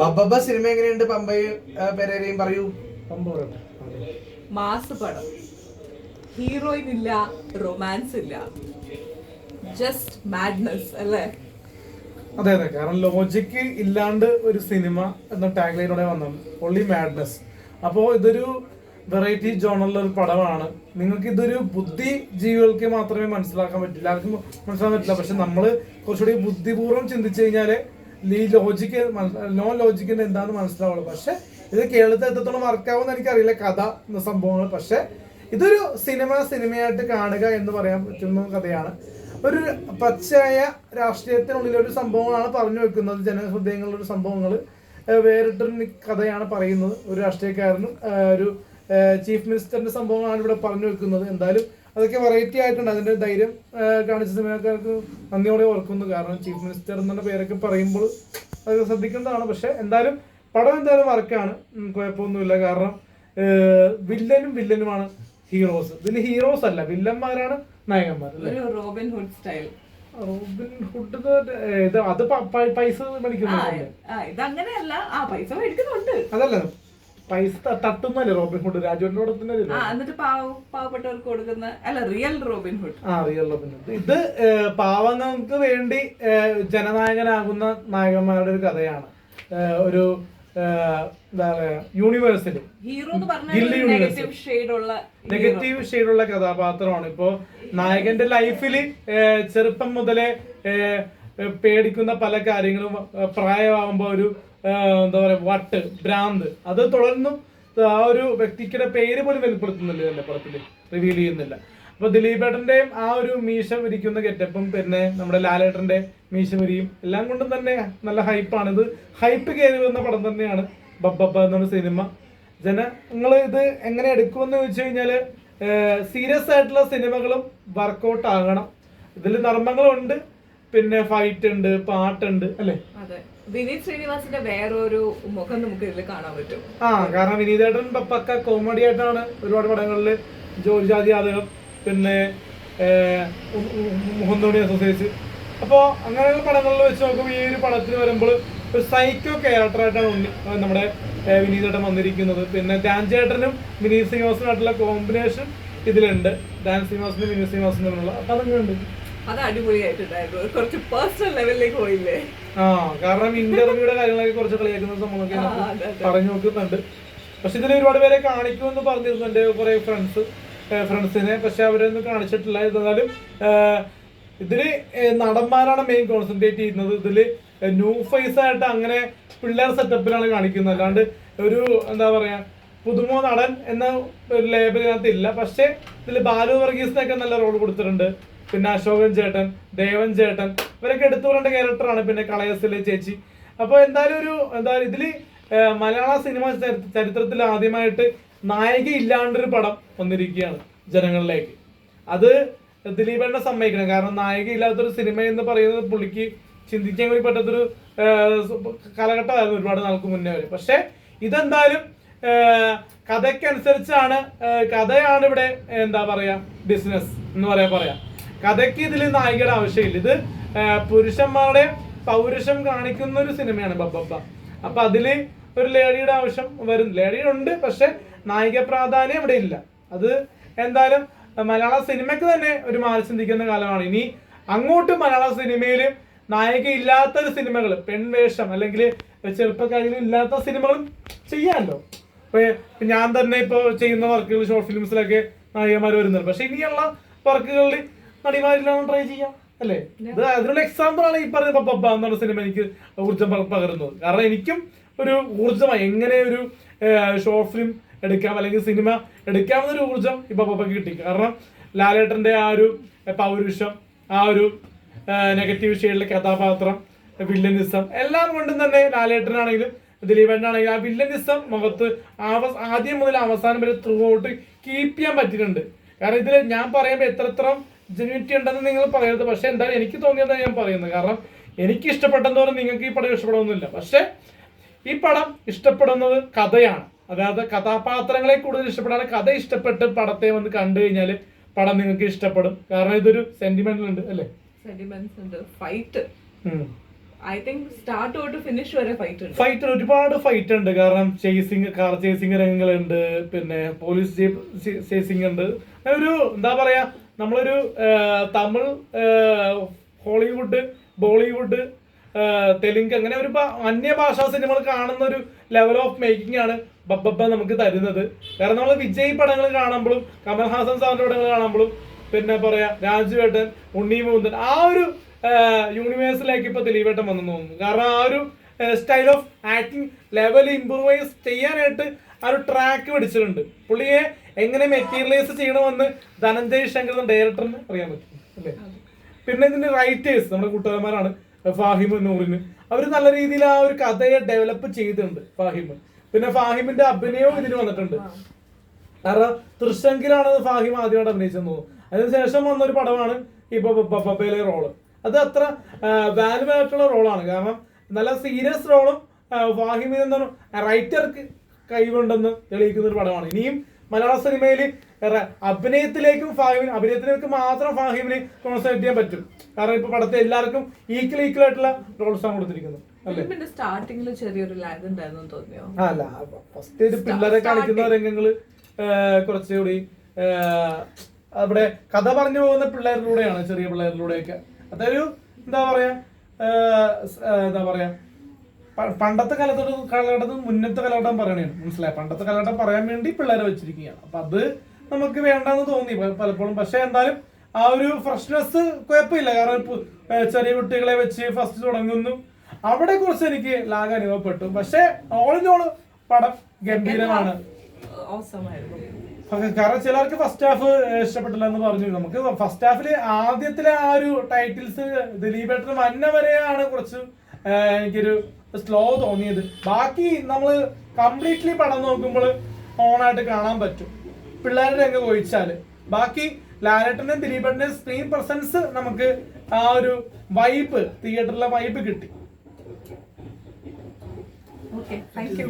ബബ്ബ cinema എങ്ങനെയുണ്ട്? പമ്പയും പെരേരയും പറയൂ. Mass പടം. ഹീറോയിൻ ഇല്ല റൊമാൻസ് ഇല്ല. ജസ്റ്റ് മാഡ്നസ് അല്ലേ? അതെ അതെ. കാരണം ലോജിക്ക് ഇല്ലാണ്ട് ഒരു സിനിമ എന്ന ടാഗ് ലൈനോടെ വന്നു. ഒള്ളി മാഡ്നസ് അപ്പോൾ ഇതൊരു വെറൈറ്റി ജോണറിലെ ഒരു പടമാണ്. നിങ്ങൾക്ക് ഇതൊരു ബുദ്ധി ജീവികൾക്ക് മാത്രമേ മനസ്സിലാക്കാൻ പറ്റില്ല. ആർക്കും മനസ്സിലാക്കാൻ പറ്റില്ല. പക്ഷെ നമ്മൾ കുറച്ചുകൂടി ബുദ്ധിപൂർവം ചിന്തിച്ചു കഴിഞ്ഞാൽ ഈ ലോജിക്ക് നോ ലോജിക്കിന്റെ എന്താണെന്ന് മനസ്സിലാവുള്ളൂ. പക്ഷെ ഇത് കേരളത്തിൽ എത്രത്തോളം വർക്കാവുമെന്ന് എനിക്കറിയില്ല കഥ എന്ന സംഭവങ്ങൾ. പക്ഷെ ഇതൊരു സിനിമ സിനിമയായിട്ട് കാണുക എന്ന് പറയാൻ പറ്റുന്ന കഥയാണ്. ഒരു പച്ചയായ രാഷ്ട്രീയത്തിനുള്ളിൽ ഒരു സംഭവമാണ് പറഞ്ഞു വെക്കുന്നത്. ജനഹൃദയങ്ങളുടെ സംഭവങ്ങൾ വേറിട്ടൊരു കഥയാണ് പറയുന്നത്. ഒരു രാഷ്ട്രീയക്കാരനും ഒരു ചീഫ് മിനിസ്റ്ററിന്റെ സംഭവങ്ങളാണ് ഇവിടെ പറഞ്ഞു വെക്കുന്നത്. എന്തായാലും അതൊക്കെ വെറൈറ്റി ആയിട്ടുണ്ട്. അതിന്റെ ധൈര്യം കാണിച്ച സിനിമക്കാർക്ക് നന്ദിയോടെ ഓർക്കുന്നു. കാരണം ചീഫ് മിനിസ്റ്റർ എന്നുള്ള പേരൊക്കെ പറയുമ്പോൾ അത് ശ്രദ്ധിക്കേണ്ടതാണ്. പക്ഷെ എന്തായാലും പടം എന്തായാലും വർക്കാണ് കുഴപ്പമൊന്നുമില്ല. കാരണം വില്ലനും വില്ലനുമാണ് ഹീറോസ് ഇതിൽ ഹീറോസ് അല്ല. വില്ലന്മാരാണ് നായകന്മാർ Robin Hood style Robin Hood ഇത് അത് പൈസ മേടിക്കുന്നുണ്ട്. അതല്ല. പൈസ തട്ടുന്നല്ലേ റോബിൻ ഹുഡ്? രാജുവിനോട് തന്നെ ആ എന്നിട്ട് പാവപ്പെട്ടവർക്ക് കൊടുക്കുന്ന അല്ല റിയൽ റോബിൻ ഹുഡ്. ആ റിയൽ റോബിൻ ഹുഡ്. ഇത് പാവങ്ങൾക്ക് വേണ്ടി ജനനായകനാകുന്ന നായകന്മാരുടെ ഒരു കഥയാണ്. ഒരു എന്താ പറയാ universe. നെഗറ്റീവ് ഷെയ്ഡുള്ള കഥാപാത്രമാണ്. ഇപ്പോ നായകന്റെ ലൈഫിൽ ചെറുപ്പം മുതലേ പേടിക്കുന്ന പല കാര്യങ്ങളും പ്രായമാകുമ്പോ ഒരു എന്താ പറയാ വട്ട് ഭ്രാന്ത്. അത് തുടർന്നും ആ ഒരു വ്യക്തിക്കുടെ പേര് പോലും വെളിപ്പെടുത്തുന്നില്ല തന്നെ പടത്തിൽ റിവീൽ ചെയ്യുന്നില്ല. അപ്പൊ ദിലീപേട്ടന്റെയും ആ ഒരു മീശ വിരിക്കുന്ന ഗെറ്റപ്പും പിന്നെ നമ്മുടെ ലാലേട്ടന്റെ മീശ വിരിയും എല്ലാം കൊണ്ടും തന്നെ നല്ല ഹൈപ്പാണ് ഇത് ഹൈപ്പ് കയറി വരുന്ന പടം തന്നെയാണ് ബബ്ബബ്ബ എന്നൊരു സിനിമ. ജനങ്ങൾ ഇത് എങ്ങനെ എടുക്കുമെന്ന് ചോദിച്ചു കഴിഞ്ഞാൽ സീരിയസ് ആയിട്ടുള്ള സിനിമകളും വർക്കൗട്ട് ആകണം. ഇതിൽ നർമ്മങ്ങളുണ്ട് പിന്നെ ഫൈറ്റ് ഉണ്ട് പാട്ടുണ്ട് അല്ലേ? വിനീത് ശ്രീനിവാസിന്റെ വേറൊരു മുഖം നമുക്ക് ഇതിൽ കാണാൻ പറ്റും. ആ കാരണം വിനീതേട്ടൻ പക്ക കോമഡി ആയിട്ടാണ് ഒരുപാട് പടങ്ങളിൽ ജോലി ജാതി ആദ്യം പിന്നെ മുഹന്തോണി അസോസിയേറ്റ് അപ്പോൾ അങ്ങനെയുള്ള പടങ്ങളിൽ വെച്ച് നോക്കുമ്പോൾ ഈ ഒരു പടത്തിൽ വരുമ്പോൾ ഒരു സൈക്കോ ക്യാരക്ടറായിട്ടാണ് നമ്മുടെ വിനീത് വിനീതേട്ടൻ വന്നിരിക്കുന്നത്. പിന്നെ ഡാൻ ചേട്ടനും വിനീത് ശ്രീനിവാസനായിട്ടുള്ള കോമ്പിനേഷൻ ഇതിലുണ്ട്. ധ്യാൻ ശ്രീനിവാസനും വിനീത് ശ്രീനിവാസനും തമ്മിലുള്ള അപ്പം അതങ്ങനെയുണ്ട് അത് അടിപൊളിയായിട്ടുണ്ടായിരുന്നു കുറച്ച് പേഴ്സണൽ ലെവലിലേക്ക് പോയില്ലേ? ആ കാരണം ഇന്റർവ്യൂയുടെ കാര്യങ്ങളൊക്കെ കുറച്ച് കളിയാക്കുന്ന അതെ. പറഞ്ഞു നോക്കുന്നുണ്ട് പക്ഷെ ഇതിൽ ഒരുപാട് പേരെ കാണിക്കുമെന്ന് പറഞ്ഞിരുന്നു എന്റെ കുറെ ഫ്രണ്ട്സ് ഫ്രണ്ട്സിനെ പക്ഷെ അവരൊന്നും കാണിച്ചിട്ടില്ല. എന്നാലും ഇതിൽ നടന്മാരാണ് മെയിൻ കോൺസെൻട്രേറ്റ് ചെയ്യുന്നത്. ഇതിൽ ന്യൂ ഫേസ് ആയിട്ട് അങ്ങനെ പിള്ളേർ സെറ്റപ്പിലാണ് കാണിക്കുന്നത്. അല്ലാണ്ട് ഒരു എന്താ പറയാ പുതുമോ നടൻ എന്ന ഒരു ലേബൽ ഇല്ല. പക്ഷെ ഇതിൽ ബാലു വർഗീസിനൊക്കെ നല്ല റോൾ കൊടുത്തിട്ടുണ്ട്. പിന്നെ അശോകൻ ചേട്ടൻ ദേവൻ ചേട്ടൻ ഇവരൊക്കെ എടുത്തു പറയേണ്ട ക്യാരക്ടറാണ് പിന്നെ കളയസിലെ ചേച്ചി. അപ്പോൾ എന്തായാലും ഒരു എന്താ ഇതിൽ മലയാള സിനിമ ചരിത്രത്തിൽ ആദ്യമായിട്ട് നായിക ഇല്ലാണ്ടൊരു പടം വന്നിരിക്കുകയാണ് ജനങ്ങളിലേക്ക്. അത് ദിലീപേണ്ണ സമ്മതിക്കണം. കാരണം നായിക ഇല്ലാത്തൊരു സിനിമ എന്ന് പറയുന്നത് പുള്ളിക്ക് ചിന്തിക്കാൻ കൂടി പറ്റാത്തൊരു കാലഘട്ടമായിരുന്നു ഒരുപാട് നാൾക്ക് മുന്നേ വരെ. പക്ഷെ ഇതെന്തായാലും കഥയ്ക്കനുസരിച്ചാണ് കഥയാണ് ഇവിടെ എന്താ പറയാ ബിസിനസ് എന്ന് പറയാ പറയാം. കഥയ്ക്ക് ഇതിൽ നായികയുടെ ആവശ്യമില്ല. ഇത് പുരുഷന്മാരുടെ പൗരുഷം കാണിക്കുന്ന ഒരു സിനിമയാണ് ബബ്ബബ്ബ. അപ്പൊ അതിൽ ഒരു ലേഡിയുടെ ആവശ്യം വരും. ലേഡിയുടെ ഉണ്ട് പക്ഷെ നായിക പ്രാധാന്യം ഇവിടെ ഇല്ല. അത് എന്തായാലും മലയാള സിനിമയ്ക്ക് തന്നെ ഒരു മാറി ചിന്തിക്കുന്ന കാലമാണ്. ഇനി അങ്ങോട്ട് മലയാള സിനിമയിൽ നായിക ഇല്ലാത്തൊരു സിനിമകൾ പെൺവേഷം അല്ലെങ്കിൽ ചെറുപ്പക്കാരികൾ ഇല്ലാത്ത സിനിമകളും ചെയ്യാമല്ലോ ഇപ്പൊ ഞാൻ തന്നെ ഇപ്പൊ ചെയ്യുന്ന വർക്കുകൾ ഷോർട്ട് ഫിലിംസിലൊക്കെ നായികമാർ വരുന്നുണ്ട്. പക്ഷെ ഇനിയുള്ള വർക്കുകളിൽ നടിമാരിലാണ് ട്രൈ ചെയ്യാം അല്ലേ? ഇത് അതിനുള്ള എക്സാമ്പിൾ ആണ് ഈ പറഞ്ഞ പപ്പ എന്നുള്ള സിനിമ എനിക്ക് ഊർജം പകർന്നു പകരുന്നത്. കാരണം എനിക്കും ഒരു ഊർജമായി എങ്ങനെ ഒരു ഷോർട്ട് ഫിലിം എടുക്കാം അല്ലെങ്കിൽ സിനിമ എടുക്കാമെന്നൊരു ഊർജം ഇപ്പൊ പബ്ബക്ക് കിട്ടി. കാരണം ലാലേട്ടന്റെ ആ ഒരു പൗരുഷം ആ ഒരു നെഗറ്റീവ് ഷെയ്ഡിലെ കഥാപാത്രം വില്ലനിസം എല്ലാം കൊണ്ടും തന്നെ ലാലേട്ടനാണെങ്കിലും ദിലീപേട്ടനാണെങ്കിലും ആ വില്ലനിസം മുഖത്ത് ആദ്യം മുതൽ അവസാനം വരെ ത്രൂ ഔട്ട് കീപ്പ് ചെയ്യാൻ പറ്റിയിട്ടുണ്ട്. കാരണം ഇതിൽ ഞാൻ പറയുമ്പോൾ എത്രത്തോളം ജെന്യൂറ്റി ഉണ്ടെന്ന് നിങ്ങൾ പറയരുത്. പക്ഷെ എന്തായാലും എനിക്ക് തോന്നിയതാണ് ഞാൻ പറയുന്നത്. കാരണം എനിക്ക് ഇഷ്ടപ്പെട്ടെന്ന് നിങ്ങൾക്ക് ഈ പടം ഇഷ്ടപ്പെടുന്നില്ല പക്ഷെ ഈ പടം ഇഷ്ടപ്പെടുന്നത് കഥയാണ്. അതായത് കഥാപാത്രങ്ങളെ കൂടുതൽ ഇഷ്ടപ്പെടാതെ കഥ ഇഷ്ടപ്പെട്ട് പടത്തെ വന്ന് കണ്ടു കഴിഞ്ഞാൽ പടം നിങ്ങൾക്ക് ഇഷ്ടപ്പെടും. കാരണം ഇതൊരു സെന്റിമെന്റൽ ഉണ്ട് അല്ലേ? സെന്റിമെന്റ്സ് ഉണ്ട്. ഫൈറ്റ് ഐ തിങ്ക് സ്റ്റാർട്ട് തൊട്ട് ഫിനിഷ് വരെ ഫൈറ്റ് ഉണ്ട്. ഫൈറ്റ് ഒരുപാട് ഫൈറ്റ് ഉണ്ട്. കാരണം ചേസിങ് കാർ ചേസിങ് രംഗങ്ങളുണ്ട്. പിന്നെ പോലീസ് ചേസിങ് ഉണ്ട്. അങ്ങനെ ഒരു എന്താ പറയാ നമ്മളൊരു തമിഴ് ഹോളിവുഡ് ബോളിവുഡ് തെലുങ്ക് അങ്ങനെ ഒരു അന്യഭാഷാ സിനിമകൾ കാണുന്ന ഒരു ലെവൽ ഓഫ് മേക്കിംഗ് ആണ് ബബ്ബ നമുക്ക് തരുന്നത്. കാരണം നമ്മൾ വിജയ് പടങ്ങൾ കാണുമ്പോഴും കമൽഹാസൻ സാറിന്റെ പടങ്ങൾ കാണുമ്പോഴും പിന്നെ പറയാ രാജുവേട്ടൻ ഉണ്ണി മുകുന്ദൻ ആ ഒരു യൂണിവേഴ്സിലേക്ക് ഇപ്പൊ ദിലീപേട്ടൻ വന്നു തോന്നുന്നു. കാരണം ആ ഒരു style of acting level improvise ചെയ്യാനായിട്ട് ആ ഒരു ട്രാക്ക് പിടിച്ചിട്ടുണ്ട് പുള്ളിയെ എങ്ങനെ മെറ്റീരിയലൈസ് ചെയ്യണമെന്ന് ധനഞ്ജയ് ശങ്കർ ഡയറക്ടറിന് അറിയാൻ പറ്റും അല്ലേ പിന്നെ ഇതിന്റെ റൈറ്റേഴ്സ് നമ്മുടെ കൂട്ടുകാരന്മാരാണ് ഫാഹിം നൂറിന് അവർ നല്ല രീതിയിൽ ആ ഒരു കഥയെ ഡെവലപ്പ് ചെയ്തിട്ടുണ്ട് ഫാഹിം പിന്നെ ഫാഹിമിന്റെ അഭിനയവും ഇതിന് വന്നിട്ടുണ്ട് കാരണം തൃശങ്കിലാണ് ഫാഹിം ആദ്യമായിട്ട് അഭിനയിച്ചെന്ന് തോന്നുന്നു അതിനുശേഷം വന്ന ഒരു പടമാണ് ഇപ്പൊ പപ്പയിലെ റോൾ അത് അത്ര വാലുവായിട്ടുള്ള റോളാണ് കാരണം നല്ല സീരിയസ് റോളും ഫാഹിമിന് എന്ന റൈറ്റർക്ക് കഴിവുണ്ടെന്ന് തെളിയിക്കുന്ന ഒരു പടമാണ്. ഇനിയും മലയാള സിനിമയിൽ അഭിനയത്തിലേക്കും ഫാഹിമിന് അഭിനയത്തിലേക്ക് മാത്രം ഫാഹിമിനെ കോൺസെൻട്രേറ്റ് ചെയ്യാൻ പറ്റും. കാരണം ഇപ്പൊ പടത്തെ എല്ലാവർക്കും ഈക്വൽ ഈക്വൽ ആയിട്ടുള്ള റോൾസ് ആണ് കൊടുത്തിരിക്കുന്നത് സ്റ്റാർട്ടിങ്ങിൽ ചെറിയൊരു ലാഗ് ഉണ്ടായിരുന്നു തോന്നിയോ? അല്ല ഫസ്റ്റ് ഒരു പിള്ളേരെ കാണിക്കുന്ന രംഗങ്ങൾ കുറച്ചുകൂടി അവിടെ കഥ പറഞ്ഞു പോകുന്ന പിള്ളേരിലൂടെയാണ് ചെറിയ പിള്ളേരിലൂടെയൊക്കെ. അതൊരു എന്താ പറയാ എന്താ പറയാ? പണ്ടത്തെ കാലത്തോട് കാലഘട്ടത്തിൽ മുന്നത്തെ കാലഘട്ടം പറയണേണ് മനസ്സിലായി? പണ്ടത്തെ കാലഘട്ടം പറയാൻ വേണ്ടി പിള്ളേരെ വെച്ചിരിക്കുകയാണ്. അപ്പൊ അത് നമുക്ക് വേണ്ടെന്ന് തോന്നി പലപ്പോഴും. പക്ഷെ എന്തായാലും ആ ഒരു ഫ്രഷ്നെസ് കുഴപ്പമില്ല. കാരണം ചെറിയ കുട്ടികളെ വെച്ച് ഫസ്റ്റ് തുടങ്ങുന്നു. അവിടെ കുറച്ച് എനിക്ക് ലാഗ് അനുഭവപ്പെട്ടു. പക്ഷെ ഓൾ ഇൻ ഓൾ പടം ഗംഭീരമാണ്. ഓസം ആയിരുന്നു. പക്ഷെ കാരണം ചിലർക്ക് ഫസ്റ്റ് ഹാഫ് ഇഷ്ടപ്പെട്ടില്ല എന്ന് പറഞ്ഞു. നമുക്ക് ഫസ്റ്റ് ഹാഫിൽ ആദ്യത്തിലെ ആ ഒരു ടൈറ്റിൽസ് ദിലീപേട്ടനും അന്ന വരെയാണ് കുറച്ച് എനിക്കൊരു സ്ലോ തോന്നിയത്. ബാക്കി നമ്മൾ കംപ്ലീറ്റ്ലി പടം നോക്കുമ്പോൾ ഓണായിട്ട് കാണാൻ പറ്റും. പിള്ളേരുടെ രംഗം ഒഴിച്ചാൽ ബാക്കി ലാലേട്ടനും ദിലീപേട്ടന്റെയും സ്ക്രീൻ പ്രസൻസ് നമുക്ക് ആ ഒരു വൈബ് തിയേറ്ററിലെ വൈബ് കിട്ടി. Okay thank you